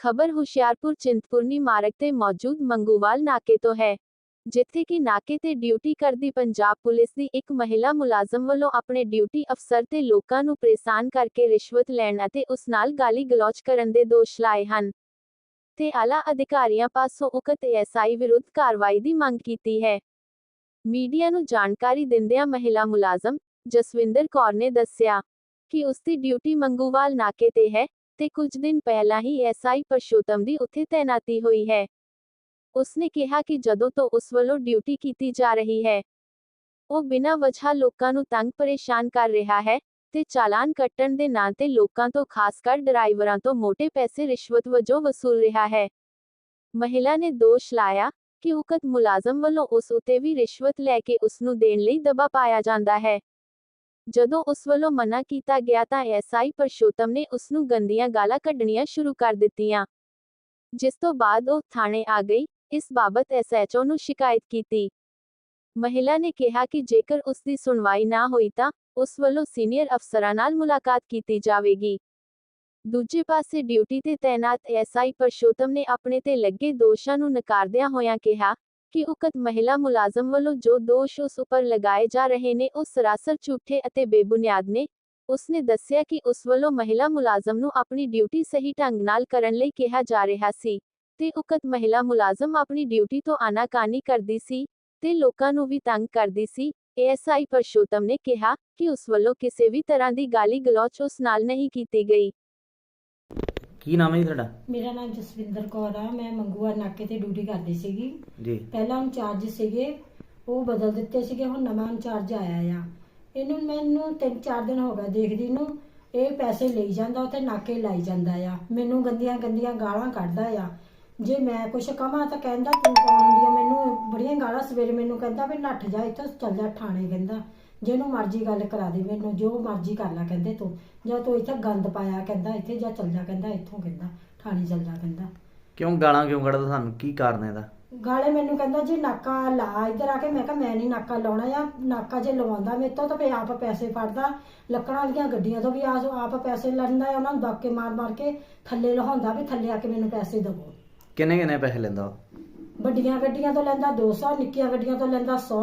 ਖਬਰ ਹੁਸ਼ਿਆਰਪੁਰ ਚਿੰਤਪੁਰਨੀ ਮਾਰਗ ਤੇ ਮੌਜੂਦ ਮੰਗੂਵਾਲ ਨਾਕੇ ਤੋਂ ਹੈ, ਜਿੱਥੇ ਕਿ ਨਾਕੇ ਤੇ ਡਿਊਟੀ ਕਰਦੀ ਪੰਜਾਬ ਪੁਲਿਸ ਦੀ ਇੱਕ ਮਹਿਲਾ ਮੁਲਾਜ਼ਮ ਵੱਲੋਂ ਆਪਣੇ ਡਿਊਟੀ ਅਫਸਰ ਤੇ ਲੋਕਾਂ ਨੂੰ ਪਰੇਸ਼ਾਨ ਕਰਕੇ ਰਿਸ਼ਵਤ ਲੈਣ ਅਤੇ ਉਸ ਨਾਲ ਗਾਲੀ ਗਲੌਚ ਕਰਨ ਦੇ ਦੋਸ਼ ਲਾਏ ਹਨ। ਤੇ ਆਲਾ ਅਧਿਕਾਰੀਆਂ ਪਾਸੋਂ ਉਕਤ ਐਸਆਈ ਵਿਰੁੱਧ ਕਾਰਵਾਈ ਦੀ ਮੰਗ ਕੀਤੀ ਹੈ। ਮੀਡੀਆ ਨੂੰ ਜਾਣਕਾਰੀ ਦਿੰਦਿਆਂ ਮਹਿਲਾ ਮੁਲਾਜ਼ਮ ਜਸਵਿੰਦਰ ਕੌਰ ਨੇ ਦੱਸਿਆ ਕਿ ਉਸ ਦੀ ਡਿਊਟੀ ਮੰਗੂਵਾਲ ਨਾਕੇ ਤੇ ਹੈ ਤੇ ਕੁਝ ਦਿਨ ਪਹਿਲਾਂ ਹੀ ਐਸਆਈ ਪਰਸ਼ੋਤਮ ਦੀ ਉੱਥੇ ਤੈਨਾਤੀ ਹੋਈ ਹੈ। ਉਸਨੇ ਕਿਹਾ ਕਿ ਜਦੋਂ ਤੋਂ ਉਸ ਵੱਲੋਂ ਡਿਊਟੀ ਕੀਤੀ ਜਾ ਰਹੀ ਹੈ, ਉਹ ਬਿਨਾਂ ਵਜ੍ਹਾ ਲੋਕਾਂ ਨੂੰ ਤੰਗ ਪਰੇਸ਼ਾਨ ਕਰ ਰਿਹਾ ਹੈ ਤੇ ਚਾਲਾਨ ਕੱਟਣ ਦੇ ਨਾਂ ਤੇ ਲੋਕਾਂ ਤੋਂ ਖਾਸ ਕਰ ਡਰਾਈਵਰਾਂ ਤੋਂ ਮੋٹے ਪੈਸੇ ਰਿਸ਼ਵਤ ਵਜੋਂ ਵਸੂਲ ਰਿਹਾ ਹੈ। ਮਹਿਲਾ ਨੇ ਦੋਸ਼ ਲਾਇਆ ਕਿ ਉਕਤ ਮੁਲਾਜ਼ਮ ਵੱਲੋਂ ਉਸ ਉਤੇ ਵੀ ਰਿਸ਼ਵਤ ਲੈ ਕੇ ਉਸ ਨੂੰ ਦੇਣ ਲਈ ਦਬਾਅ ਪਾਇਆ ਜਾਂਦਾ ਹੈ। ਜਦੋਂ ਉਸ ਵੱਲੋਂ ਮਨਾ ਕੀਤਾ ਗਿਆ ਤਾਂ ਐਸਆਈ ਪਰਸ਼ੋਤਮ ਨੇ ਉਸ ਨੂੰ ਗੰਦੀਆਂ ਗਾਲਾਂ ਕੱਢਣੀਆਂ ਸ਼ੁਰੂ ਕਰ ਦਿੱਤੀਆਂ। ਜਿਸ ਤੋਂ ਬਾਅਦ ਉਹ ਥਾਣੇ ਆ ਗਈ, ਇਸ ਬਾਬਤ ਐਸਐਚਓ ਨੂੰ ਸ਼ਿਕਾਇਤ ਕੀਤੀ। ਮਹਿਲਾ ਨੇ ਕਿਹਾ ਕਿ ਜੇਕਰ ਉਸ ਦੀ ਸੁਣਵਾਈ ਨਾ ਹੋਈ ਤਾਂ ਉਸ ਵੱਲੋਂ ਸੀਨੀਅਰ ਅਫਸਰਾਂ ਨਾਲ ਮੁਲਾਕਾਤ ਕੀਤੀ ਜਾਵੇਗੀ। ਦੂਜੇ ਪਾਸੇ ਡਿਊਟੀ ਤੇ ਤੈਨਾਤ ਐਸਆਈ ਪਰਸ਼ੋਤਮ ਨੇ ਆਪਣੇ ਤੇ ਲੱਗੇ ਦੋਸ਼ਾਂ ਨੂੰ ਨਕਾਰਦਿਆਂ ਹੋਇਆਂ ਕਿਹਾ ਕਿ ਉਕਤ ਮਹਿਲਾ ਮੁਲਾਜ਼ਮ ਵੱਲੋਂ ਜੋ ਦੋਸ਼ ਉਸ ਉੱਪਰ ਲਗਾਏ ਜਾ ਰਹੇ ਨੇ, ਉਹ ਸਰਾਸਰ ਝੂਠੇ ਅਤੇ ਬੇਬੁਨਿਆਦ ਨੇ। ਉਸਨੇ ਦੱਸਿਆ ਕਿ ਉਸ ਵੱਲੋਂ ਮਹਿਲਾ ਮੁਲਾਜ਼ਮ ਨੂੰ ਆਪਣੀ ਡਿਊਟੀ ਸਹੀ ਢੰਗ ਨਾਲ ਕਰਨ ਲਈ ਕਿਹਾ ਜਾ ਰਿਹਾ ਸੀ ਤੇ ਉਕਤ ਮਹਿਲਾ ਮੁਲਾਜ਼ਮ ਆਪਣੀ ਡਿਊਟੀ ਤੋਂ ਆਨਾਕਾਨੀ ਕਰਦੀ ਸੀ ਤੇ ਲੋਕਾਂ ਨੂੰ ਵੀ ਤੰਗ ਕਰਦੀ ਸੀ। ਏਐਸਆਈ ਪਰਸ਼ੋਤਮ ਨੇ ਕਿਹਾ ਕਿ ਉਸ ਵੱਲੋਂ ਕਿਸੇ ਵੀ ਤਰ੍ਹਾਂ ਦੀ ਗਾਲੀ ਗਲੋਚ ਉਸ ਨਾਲ ਨਹੀਂ ਕੀਤੀ ਗਈ। ਕੀ ਨਾਮ ਹੈ ਜੀ ਤੁਹਾਡਾ? ਮੇਰਾ ਨਾਮ ਜਸਵਿੰਦਰ ਕੌਰ ਆ। ਮੈਂ ਮੰਗੂਆ ਨਾਕੇ ਤੇ ਡਿਊਟੀ ਕਰਦੀ ਸੀਗੀ। ਜੀ। ਪਹਿਲਾਂ ਇੰਚਾਰਜ ਸੀਗੇ ਉਹ ਬਦਲ ਦਿੱਤੇ ਸੀਗੇ ਹੁਣ ਨਵਾਂ ਇੰਚਾਰਜ ਆਇਆ ਆ। ਇਹਨੂੰ ਮੈਨੂੰ ਤਿੰਨ ਚਾਰ ਦਿਨ ਹੋ ਗਏ ਦੇਖਦੀ ਨੂੰ। ਇਹ ਪੈਸੇ ਲਈ ਜਾਂਦਾ ਉੱਥੇ ਨਾਕੇ ਲਾਈ ਜਾਂਦਾ ਆ। ਮੈਨੂੰ ਗੰਦੀਆਂ ਗੰਦੀਆਂ ਗਾਲਾਂ ਕੱਢਦਾ ਆ। ਜੇ ਮੈਂ ਕੁਛ ਕਹਾਂ ਤਾਂ ਕਹਿੰਦਾ ਤੂੰ ਕੌਣ ਹੁੰਦੀ ਆ? ਮੈਨੂੰ ਬੜੀਆਂ ਗਾਲਾਂ ਸਵੇਰੇ ਮੈਨੂੰ ਕਹਿੰਦਾ ਵੀ ਨੱਠ ਜਾ ਇੱਥੋਂ ਚੱਲ ਜਾ ਥਾਣੇ ਕਹਿੰਦਾ। ਜਿਹਨੂੰ ਮਰਜ਼ੀ ਗੱਲ ਕਰਾ ਦੇ ਮੈਨੂੰ ਜੋ ਮਰਜ਼ੀ ਕਰ ਲੈ ਕਹਿੰਦੇ ਤੂੰ। ਜਾਂ ਤੂੰ ਇੱਥੇ ਗੰਦ ਪਾਇਆ ਕਹਿੰਦਾ ਇੱਥੇ ਜਾ ਚੱਲ ਜਾ ਕਹਿੰਦਾ ਇੱਥੋਂ ਕਹਿੰਦਾ ਥਾਣੇ ਚੱਲ ਜਾ ਕਹਿੰਦਾ। ਕਿਉਂ ਗਾਲਾਂ ਕਿਉਂ ਕੱਢਦਾ ਤੁਹਾਨੂੰ ਕੀ ਕਾਰਨ ਹੈ ਇਹਦਾ? ਗਾਲੇ ਮੈਨੂੰ ਕਹਿੰਦਾ ਜੀ ਨਾਕਾ ਲਾ ਇੱਧਰ ਆ ਕੇ ਮੈਂ ਕਿਹਾ ਮੈਂ ਨਹੀਂ ਨਾਕਾ ਲਾਉਣਾ ਆ ਨਾਕਾ ਜੇ ਲਵਾਉਂਦਾ ਮੇਰੇ ਤੋਂ ਤਾਂ ਫੇ ਆਪ ਪੈਸੇ ਫੜਦਾ। ਲੱਕੜਾਂ ਦੀਆਂ ਗੱਡੀਆਂ ਤੋਂ ਵੀ ਆ ਆਪ ਪੈਸੇ ਲੈਂਦਾ ਆ ਉਹਨਾਂ ਨੂੰ ਧੱਕੇ ਮਾਰ ਮਾਰ ਕੇ ਥੱਲੇ ਲਹਾਉਂਦਾ ਵੀ ਥੱਲੇ ਆ ਕੇ ਮੈਨੂੰ ਪੈਸੇ ਦੇਵੋ। ਕਿੰਨੇ ਕਿੰਨੇ ਪੈਸੇ ਲੈਂਦਾ ਉਹ? ਵੱਡੀਆਂ ਗੱਡੀਆਂ ਤੋਂ ਲੈਂਦਾ 200 ਨਿੱਕੀਆਂ ਗੱਡੀਆਂ ਤੋਂ ਲੈਂਦਾ 100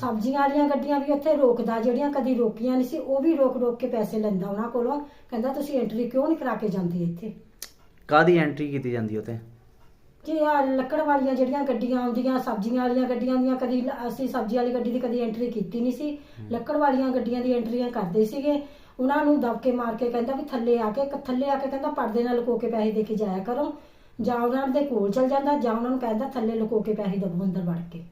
ਸਬਜ਼ੀਆਂ ਵਾਲੀਆਂ ਗੱਡੀਆਂ ਵੀ ਉੱਥੇ ਰੋਕਦਾ ਜਿਹੜੀਆਂ ਕਦੀ ਰੋਕੀਆਂ ਨਹੀਂ ਸੀ ਉਹ ਵੀ ਰੋਕ ਰੋਕ ਕੇ ਪੈਸੇ ਲੈਂਦਾ ਉਹਨਾਂ ਕੋਲੋਂ। ਕਹਿੰਦਾ ਤੁਸੀਂ ਐਂਟਰੀ ਕਿਉਂ ਨਹੀਂ ਕਰਾ ਕੇ ਜਾਂਦੇ ਇੱਥੇ? ਕਾਦੀ ਐਂਟਰੀ ਕੀਤੀ ਜਾਂਦੀ ਉਹ ਤੇ ਕਿ ਆ ਲੱਕੜ ਵਾਲੀਆਂ ਜਿਹੜੀਆਂ ਗੱਡੀਆਂ ਆਉਂਦੀਆਂ ਸਬਜ਼ੀਆਂ ਵਾਲੀਆਂ ਗੱਡੀਆਂ ਦੀਆਂ ਕਦੀ ਅਸੀਂ ਸਬਜ਼ੀ ਵਾਲੀ ਗੱਡੀ ਦੀ ਕਦੀ ਐਂਟਰੀ ਕੀਤੀ ਨਹੀਂ ਸੀ। ਲੱਕੜ ਵਾਲੀਆਂ ਗੱਡੀਆਂ ਦੀ ਐਂਟਰੀਆਂ ਕਰਦੇ ਸੀਗੇ। ਉਹਨਾਂ ਨੂੰ ਦਬਕੇ ਮਾਰ ਕੇ ਕਹਿੰਦਾ ਵੀ ਥੱਲੇ ਆ ਕੇ ਕ- ਥੱਲੇ ਆ ਕੇ ਕਹਿੰਦਾ ਪਰਦੇ ਨਾਲ ਲੁਕੋ ਕੇ ਪੈਸੇ ਦੇ ਕੇ ਜਾਇਆ ਕਰੋ। ਜਾਂ ਉਹਨਾਂ ਦੇ ਕੋਲ ਚਲ ਜਾਂਦਾ ਜਾਂ ਉਹਨਾਂ ਨੂੰ ਕਹਿੰਦਾ ਥੱਲੇ ਲੁਕੋ ਕੇ ਪੈਸੇ ਦਬੋ ਅੰਦਰ ਵੜ ਕੇ।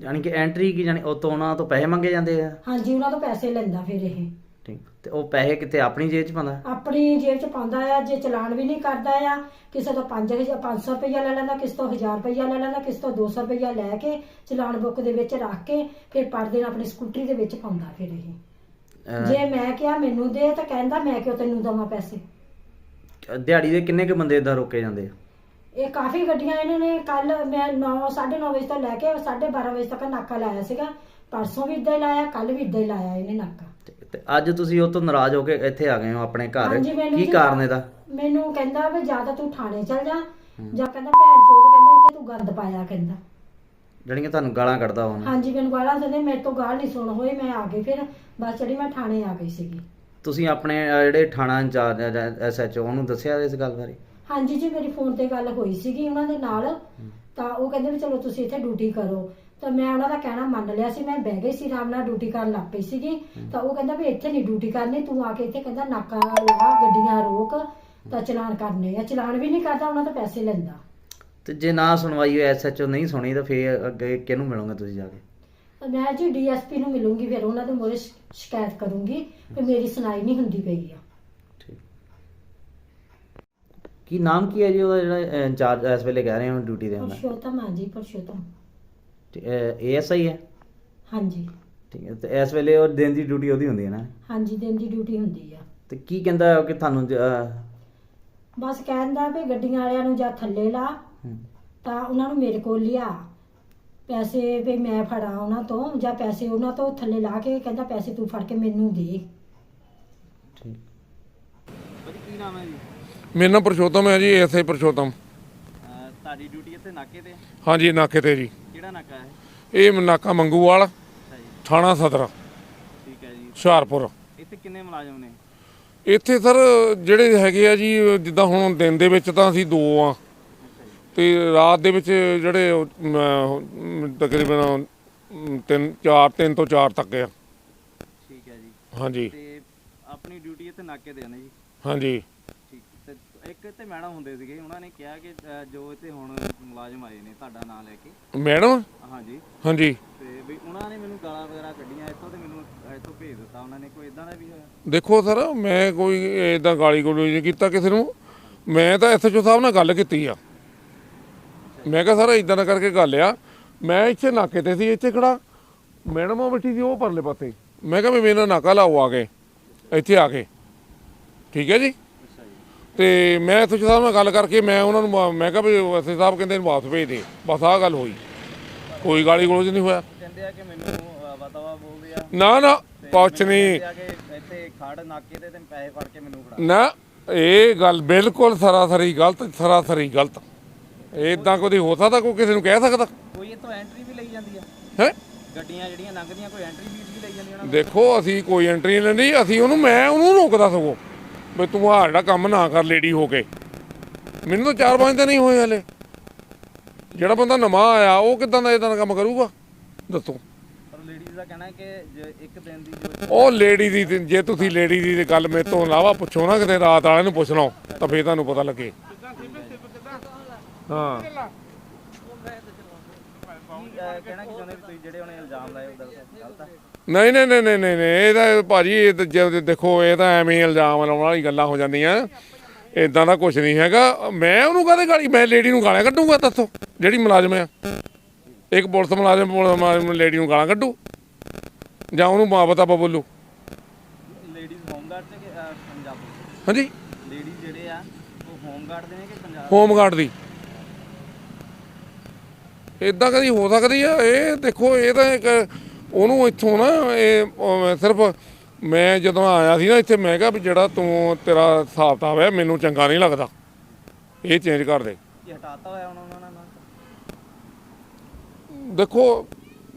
ਯਾਨੀ ਕਿ ਐਂਟਰੀ ਕੀ ਜਾਨੀ ਉਹ ਤੋਂ ਉਹਨਾਂ ਤੋਂ ਪੈਸੇ ਮੰਗੇ ਜਾਂਦੇ ਆ? ਹਾਂਜੀ ਉਹਨਾਂ ਤੋਂ ਪੈਸੇ ਲੈਂਦਾ ਫਿਰ ਇਹ। ਠੀਕ ਤੇ ਉਹ ਪੈਸੇ ਕਿਤੇ ਆਪਣੀ ਜੇਬ 'ਚ ਪਾਉਂਦਾ? ਆਪਣੀ ਜੇਬ 'ਚ ਪਾਉਂਦਾ ਆ ਜੇ ਚਲਾਨ ਵੀ ਨਹੀਂ ਕਰਦਾ ਆ ਕਿਸੇ ਤੋਂ 5000 500 ਰੁਪਇਆ ਲੈ ਲੈਂਦਾ ਕਿਸੇ ਤੋਂ 1000 ਰੁਪਇਆ ਲੈ ਲੈਂਦਾ ਕਿਸੇ ਤੋਂ 200 ਰੁਪਇਆ ਲੈ ਕੇ ਚਲਾਨ ਬੁੱਕ ਦੇ ਵਿੱਚ ਰੱਖ ਕੇ ਫਿਰ ਪਰਦੇ ਨਾਲ ਆਪਣੀ ਸਕੂਟਰੀ ਦੇ ਵਿੱਚ ਪਾਉਂਦਾ ਫਿਰ ਇਹ। ਜੇ ਮੈਂ ਕਿਹਾ ਮੈਨੂੰ ਦੇ ਤਾਂ ਕਹਿੰਦਾ ਮੈਂ ਕਿਉਂ ਤੈਨੂੰ ਦਵਾਂ ਪੈਸੇ? ਦਿਹਾੜੀ ਦੇ ਕਿੰਨੇ ਕੁ ਬੰਦੇ ਇਦਾਂ ਰੋਕੇ ਜਾਂਦੇ ਆ? ਇਹ ਕਾਫੀ ਗੱਡੀਆਂ ਇਹਨਾਂ ਨੇ। ਕੱਲ ਮੈਂ 9 9:30 ਵਜੇ ਤੋਂ ਲੈ ਕੇ 12:30 ਵਜੇ ਤੱਕ ਨਾਕਾ ਲਾਇਆ ਸੀਗਾ। ਪਰਸੋਂ ਵੀ ਇਦਾਂ ਹੀ ਲਾਇਆ ਕੱਲ ਵੀ ਇਦਾਂ ਹੀ ਲਾਇਆ ਇਹਨੇ ਨਾਕਾ। ਤੇ- ਅੱਜ ਤੁਸੀਂ ਉਹ ਤੋਂ ਨਾਰਾਜ਼ ਹੋ ਕੇ ਇੱਥੇ ਆ ਗਏ ਹੋ ਆਪਣੇ ਘਰ। ਹਾਂਜੀ, ਮੈਨੂੰ ਕੀ ਜੀ- ਕਾਰਨ ਇਹਦਾ? ਮੈਨੂੰ ਕਹਿੰਦਾ ਵੀ ਜਾਂ ਤਾਂ ਤੂੰ ਥਾਣੇ ਚੱਲ ਜਾ ਜਾਂ ਕਹਿੰਦਾ ਭੈਣ ਚੋਦ ਕਹਿੰਦਾ ਇੱਥੇ ਤੂੰ ਗੰਦ ਪਾਇਆ ਕਹਿੰਦਾ। ਕਿ ਤੁਹਾਨੂੰ ਗਾਲਾਂ ਕੱਢਦਾ ਉਹ ਹਾਂਜੀ ਮੈਨੂੰ ਗਾਲਾਂ ਦਿੰਦੇ ਮੇਰੇ ਤੋਂ ਗਾਲ ਨਹੀਂ ਸੁਣ ਹੋਈ ਮੈਂ ਆ ਗਈ ਫਿਰ। ਬਸ ਚੜੀ ਮੈਂ ਥਾਣੇ ਆ ਗਈ ਸੀਗੀ। ਤੁਸੀਂ ਆਪਣੇ ਅਹ, ਜਿਹੜੇ ਥਾਣਾ ਇੰਚਾਰਜ ਐਸਐਚਓ ਉਹਨੂੰ ਦੱਸਿਆ ਇਸ ਗੱਲ ਬਾਰੇ? ਹਾਂਜੀ ਜੀ ਮੇਰੀ ਫੋਨ ਤੇ ਗੱਲ ਹੋਈ ਸੀਗੀ ਉਹਨਾਂ ਦੇ ਨਾਲ ਤਾਂ ਉਹ ਕਹਿੰਦੇ ਵੀ ਚਲੋ ਤੁਸੀਂ ਇੱਥੇ ਡਿਊਟੀ ਕਰੋ। ਤਾਂ ਮੈਂ ਉਹਨਾਂ ਦਾ ਕਹਿਣਾ ਮੰਨ ਲਿਆ ਸੀ ਮੈਂ ਬਹਿ ਗਈ ਸੀ ਆਰਾਮ ਨਾਲ ਡਿਊਟੀ ਕਰਨ ਲੱਗ ਪਈ ਸੀਗੀ। ਤਾਂ ਉਹ ਕਹਿੰਦਾ ਵੀ ਇੱਥੇ ਨਹੀਂ ਡਿਊਟੀ ਕਰਨੀ ਤੂੰ ਆ ਕੇ ਇੱਥੇ ਕਹਿੰਦਾ ਨਾਕਾ ਲਾ ਗੱਡੀਆਂ ਰੋਕ ਤਾਂ ਚਲਾਨ ਕਰਨੇ ਆ। ਚਲਾਨ ਵੀ ਨਹੀਂ ਕਰਦਾ ਉਹਨਾਂ ਤੋਂ ਪੈਸੇ ਲੈਂਦਾ। ਤੇ ਜੇ ਨਾ ਸੁਣਵਾਈ ਹੋਈ ਐਸਐਚਓ ਨਹੀਂ ਸੁਣੀ ਤਾਂ ਫੇਰ ਅੱਗੇ ਕਿਹਨੂੰ ਮਿਲੋਗੇ ਤੁਸੀਂ ਜਾ ਕੇ? ਤਾਂ ਮੈਂ ਜੀ ਡੀਐਸਪੀ ਨੂੰ ਮਿਲੂੰਗੀ ਫਿਰ ਉਹਨਾਂ ਦੇ ਮੋਰੇ ਸ਼ਿਕਾਇਤ ਕਰੂੰਗੀ ਕਿ ਮੇਰੀ ਸੁਣਾਈ ਨਹੀਂ ਹੁੰਦੀ ਪਈ ਆ ਠੀਕ ਕੀ ਨਾਮ ਕੀ ਹੈ ਜੀ ਉਹਦਾ ਜਿਹੜਾ ਇੰਚਾਰਜ ਇਸ ਵੇਲੇ ਕਹਿ ਰਹੇ ਹੋ ਡਿਊਟੀ ਤੇ ਹੁੰਦਾ ਪੁਰਸ਼ੋਤਮ ਹਾਂ ਜੀ ਪੁਰਸ਼ੋਤਮ। ਏਐਸਆਈ ਹੈ? ਹਾਂਜੀ। ਠੀਕ ਹੈ ਤੇ ਇਸ ਵੇਲੇ ਉਹ ਦਿਨ ਦੀ ਡਿਊਟੀ ਉਹਦੀ ਹੁੰਦੀ ਹੈ ਨਾ? ਹਾਂਜੀ ਦਿਨ ਦੀ ਡਿਊਟੀ ਹੁੰਦੀ ਆ। ਤੇ ਕੀ ਕਹਿੰਦਾ ਕਿ ਤੁਹਾਨੂੰ ਜ- ਅਹ, ਬਸ ਕਹਿੰਦਾ ਵੀ ਗੱਡੀਆਂ ਵਾਲਿਆਂ ਨੂੰ ਜਾਂ ਥੱਲੇ ਲਾ ਹਮ, ਤਾਂ ਉਹਨਾਂ ਨੂੰ ਮੇਰੇ ਕੋਲ ਲਿਆ। ਪੈਸੇ ਵੀ ਮੈਂ ਫੜਾ ਉਹਨਾਂ ਤੋਂ ਜਾਂ ਪੈਸੇ ਉਹਨਾਂ ਤੋਂ ਥੱਲੇ ਲਾ ਕੇ ਕਹਿੰਦਾ ਪੈਸੇ ਤੂੰ ਫੜ ਕੇ ਮੈਨੂੰ ਦੇ। ਠੀਕ। ਕੀ ਨਾਮ ਹੈ ਜੀ? ਮੇਰਾ ਨਾਮ ਪਰਸ਼ੋਤਮ ਹੈ ਜੀ ਐਸਆਈ ਪਰਸ਼ੋਤਮ। ਅਹ ਤੁਹਾਡੀ ਡਿਊਟੀ ਇੱਥੇ ਨਾਕੇ ਤੇ ਹੈ? ਹਾਂਜੀ ਨਾਕੇ ਤੇ ਜੀ। ਕਿਹੜਾ ਨਾਕਾ ਹੈ? ਇਹ ਨਾਕਾ ਮੰਗੂਵਾਲ ਅੱਛਾ ਜੀ। ਥਾਣਾ ਸਦਰ। ਠੀਕ ਹੈ ਜੀ। ਹੁਸ਼ਿਆਰਪੁਰ। ਇੱਥੇ ਕਿੰਨੇ ਮੁਲਾਜ਼ਮ ਨੇ? ਇੱਥੇ ਸਰ ਜਿਹੜੇ ਹੈਗੇ ਆ ਜੀ ਜਿੱਦਾਂ ਹੁਣ ਦਿਨ ਦੇ ਵਿੱਚ ਤਾਂ ਅਸੀਂ ਦੋ ਆ। ਤੇ ਰਾਤ ਦੇ ਵਿੱਚ ਜਿਹੜੇ ਉਹ, ਮ, ਤਕਰੀਬਨ ਤਿੰਨ ਚਾਰ ਤਿੰਨ ਤੋਂ ਚਾਰ ਤੱਕ ਆ। ਠੀਕ ਹੈ ਜੀ। ਹਾਂਜੀ। ਤੇ ਆਪਣੀ ਡਿਊਟੀ ਇੱਥੇ ਨਾਕੇ ਤੇ ਹੈ ਨਾ ਜੀ? ਹਾਂਜੀ। ਠੀਕ। ਤੇ ਇੱਕ ਇੱਥੇ ਮੈਡਮ ਹੁੰਦੇ ਸੀਗੇ ਉਹਨਾਂ ਨੇ ਕਿਹਾ ਕਿ ਜੋ ਇੱਥੇ ਹੁਣ ਮੁਲਾਜ਼ਮ ਆਏ ਨੇ ਤੁਹਾਡਾ ਨਾਮ ਲੈ ਕੇ। ਮੈਡਮ? ਹਾਂਜੀ। ਹਾਂਜੀ। ਤੇ ਵੀ ਉਹਨਾਂ ਨੇ ਮੈਨੂੰ ਗਾਲਾਂ ਵਗੈਰਾ ਕੱਢੀਆਂ ਇੱਥੋਂ ਤੇ ਮੈਨੂੰ ਇੱਥੋਂ ਭੇਜ ਦਿੱਤਾ ਉਹਨਾਂ ਨੇ। ਕੋਈ ਇਦਾਂ ਦਾ ਵੀ ਹੋਇਆ? ਦੇਖੋ ਸਰ ਮੈਂ ਕੋਈ ਇਦਾਂ ਗਾਲੀ ਗਲੋਚ ਨਹੀਂ ਕੀਤਾ ਕਿਸੇ ਨੂੰ। ਮੈਂ ਤਾਂ ਐਸਐਚਓ ਸਾਹਿਬ ਨਾਲ ਗੱਲ ਕੀਤੀ ਆ। ਮੈਂ ਕਿਹਾ ਸਰ ਇਦਾਂ ਦਾ ਕਰਕੇ ਗੱਲ ਆ। ਮੈਂ ਇੱਥੇ ਨਾਕੇ ਤੇ ਸੀ ਇੱਥੇ ਖੜਾ। ਮੈਡਮ ਉਹ ਬੈਠੀ ਸੀ ਉਹ ਪਰਲੇ ਪਾਸੇ। ਮੈਂ ਕਿਹਾ ਵੀ ਮੇਰੇ ਨਾਕਾ ਲਾਓ ਆ ਕੇ ਇੱਥੇ ਆ ਕੇ। ਠੀਕ ਹੈ ਜੀ? ਤੇ ਮੈਂ ਐਸਐਚਓ ਸਾਹਿਬ ਨਾਲ ਗੱਲ ਕਰਕੇ ਮੈਂ ਉਹਨਾਂ ਨੂੰ ਮੈਂ ਕਿਹਾ ਵੀ ਐਸਐਚਓ ਸਾਹਿਬ ਕਹਿੰਦੇ ਇਹਨੂੰ ਵਾਪਸ ਭੇਜ ਦੇ। ਬਸ ਆਹ ਗੱਲ ਹੋਈ। ਕੋਈ ਗਾਲੀ ਗਲੋਚ ਨਹੀਂ ਹੋਇਆ। ਕਹਿੰਦੇ ਆ ਕਿ ਮੈਨੂੰ ਵਤਾਵਾ ਬੋਲਦੇ ਆ। ਨਾ ਨਾ ਕੁਛ ਨਹੀਂ। ਕਹਿੰਦੇ ਆ ਕਿ ਇੱਥੇ ਖੜ ਨਾਕੇ ਤੇ ਤੇ ਪੈਸੇ ਫੜ ਕੇ ਮੈਨੂੰ ਫੜਾ। ਨਾ ਇਹ ਗੱਲ ਬਿਲਕੁਲ ਸਰਾਸਰੀ ਗਲਤ ਸਰਾਸਰੀ ਗਲਤ। ਇਦਾਂ ਕੋਈ ਹੋ ਸਕਦਾ ਕੋਈ ਕਿਸੇ ਨੂੰ ਕਹਿ ਸਕਦਾ। ਕੋਈ ਇੱਥੋਂ ਐਂਟਰੀ ਵੀ ਲਈ ਜਾਂਦੀ ਆ? ਹੈ? ਗੱਡੀਆਂ ਜਿਹੜੀਆਂ ਲੰਘਦੀਆਂ ਕੋਈ ਐਂਟਰੀ ਵੀ ਲਈ ਜਾਂਦੀ ਉਹਨਾਂ ਨੂੰ? ਦੇਖੋ ਅਸੀਂ ਕੋਈ ਐਂਟਰੀ ਨਹੀਂ ਲੈਂਦੀ ਅਸੀਂ ਉਹਨੂੰ ਮੈਂ ਉਹਨੂੰ ਰੋਕਦਾ ਸਗੋਂ। ਵੀ ਤੂੰ ਆਹ ਜਿਹੜਾ ਕੰਮ ਨਾ ਕਰ ਲੇਡੀ ਹੋ ਕੇ। ਮੈਨੂੰ ਤਾਂ ਚਾਰ ਪੰਜ ਦਿਨ ਨਹੀਂ ਹੋਏ ਹਲੇ। ਜਿਹੜਾ ਬੰਦਾ ਨਵਾਂ ਆਇਆ ਉਹ ਕਿਦਾਂ ਦਾ ਇਦਾਂ ਦਾ ਕੰਮ ਕਰੂਗਾ? ਦੱਸੋ। ਪਰ ਲੇਡੀਜ਼ ਦਾ ਕਹਿਣਾ ਹੈ ਕਿ ਜੇ ਇੱਕ ਦਿਨ ਦੀ ਜੋ ਉਹ ਲੇਡੀ ਦੀ ਤੇ- ਜੇ ਤੁਸੀਂ ਲੇਡੀ ਦੀ ਗੱਲ ਮੇਰੇ ਤੋਂ ਇਲਾਵਾ ਪੁੱਛੋ ਨਾ ਕਿਤੇ ਰਾਤ ਵਾਲਿਆਂ ਨੂੰ ਪੁੱਛ ਲਓ ਤਾਂ ਫੇਰ ਤੁਹਾਨੂੰ ਪਤਾ ਲੱਗੇ। ਹਾਂ। ਕਹਿਣਾ ਕੀ ਚਾਹੁੰਦੇ ਵੀ ਤੁਸੀਂ ਜਿਹੜੇ ਉਹਨੇ ਇਲਜ਼ਾਮ ਲਾਏ ਉਹ ਗਲਤ ਆ? ਨਹੀਂ ਨਹੀਂ ਨਹੀਂ ਨਹੀਂ ਨਹੀਂ ਇਹ ਤਾਂ ਭਾਜੀ ਇਹ ਤਾਂ ਦੇਖੋ ਇਹ ਤਾਂ ਐਵੇਂ ਇਲਜ਼ਾਮ ਲਾਉਣ ਵਾਲੀ ਗੱਲਾਂ ਹੋ ਜਾਂਦੀਆਂ। ਇਦਾਂ ਦਾ ਕੁਝ ਨਹੀਂ ਹੈਗਾ। ਮੈਂ ਉਹਨੂੰ ਕਹਦੇ ਗਾਲੀ? ਮੈਂ ਲੇਡੀ ਨੂੰ ਗਾਲਾਂ ਕੱਢੂਗਾ ਦੱਸੋ ਜਿਹੜੀ ਮੁਲਾਜ਼ਮ ਆ। ਇੱਕ ਪੁਲਿਸ ਮੁਲਾਜ਼ਮ ਮੁਲਾਜ਼ਮ ਲੇਡੀ ਨੂੰ ਗਾਲਾਂ ਕੱਢੂ? ਜਾਂ ਉਹਨੂੰ ਮਾਂ ਬਤਾ ਬੋਲੂ? ਲੇਡੀਜ਼ ਹੋਮਗਾਰਡ ਤੇ ਪੰਜਾਬ ਹਾਂਜੀ? ਲੇਡੀਜ਼ ਜਿਹੜੇ ਆ ਉਹ ਹੋਮਗਾਰਡ ਦੇ ਨੇ ਕਿ ਪੰਜਾਬ ਹੋਮਗਾਰਡ ਦੀ। ਇਦਾਂ ਕਦੀ ਹੋ ਸਕਦੀ ਆ? ਇਹ ਦੇਖੋ ਇਹ ਤਾਂ ਇੱਕ ਉਹਨੂੰ ਇੱਥੋਂ ਨਾ ਇਹ ਸਿਰਫ ਮੈਂ ਜਦੋਂ ਆਇਆ ਸੀ ਨਾ ਇੱਥੇ ਮੈਂ ਕਿਹਾ ਵੀ ਜਿਹੜਾ ਤੂੰ ਤੇਰਾ ਹਿਸਾਬ ਕਿਤਾਬ ਹੈ ਮੈਨੂੰ ਚੰਗਾ ਨਹੀਂ ਲੱਗਦਾ। ਇਹ ਚੇਂਜ ਕਰ ਦੇ। ਕੀ ਹਟਾਤਾ ਹੋਇਆ ਹੁਣ ਉਹਨਾਂ ਨੇ ਨਾ? ਦੇਖੋ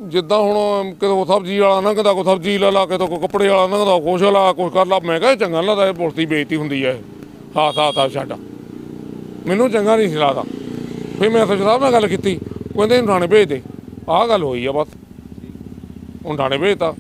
ਜਿੱਦਾਂ ਹੁਣ ਕਿਤੇ ਸਬਜ਼ੀ ਵਾਲਾ ਲੰਘਦਾ ਕੋਈ ਸਬਜ਼ੀ ਲਾ ਲਾ ਕਿਤੇ ਕੋਈ ਕੱਪੜੇ ਵਾਲਾ ਲੰਘਦਾ ਕੁਛ ਲਾ ਕੁਛ ਕਰ ਲਾ ਮੈਂ ਕਿਹਾ ਚੰਗਾ ਨੀ ਲੱਗਦਾ ਇਹ ਪੁਲਿਸ ਦੀ ਬੇਇੱਜ਼ਤੀ ਹੁੰਦੀ ਹੈ ਹਾਂ ਹਾਂ ਹਾਂ ਛੱਡ। ਮੈਨੂੰ ਚੰਗਾ ਨਹੀਂ ਸੀ ਲੱਗਦਾ। ਫਿਰ ਮੈਂ ਸਾਹਿਬ ਨਾਲ ਗੱਲ ਕੀਤੀ ਕਹਿੰਦੇ ਇਹਨੂੰ ਥਾਣੇ ਭੇਜ ਦੇ। ਆਹ ਗੱਲ ਹੋਈ ਆ ਬਸ। ਹੁਣ ਥਾਣੇ ਭੇਜਤਾ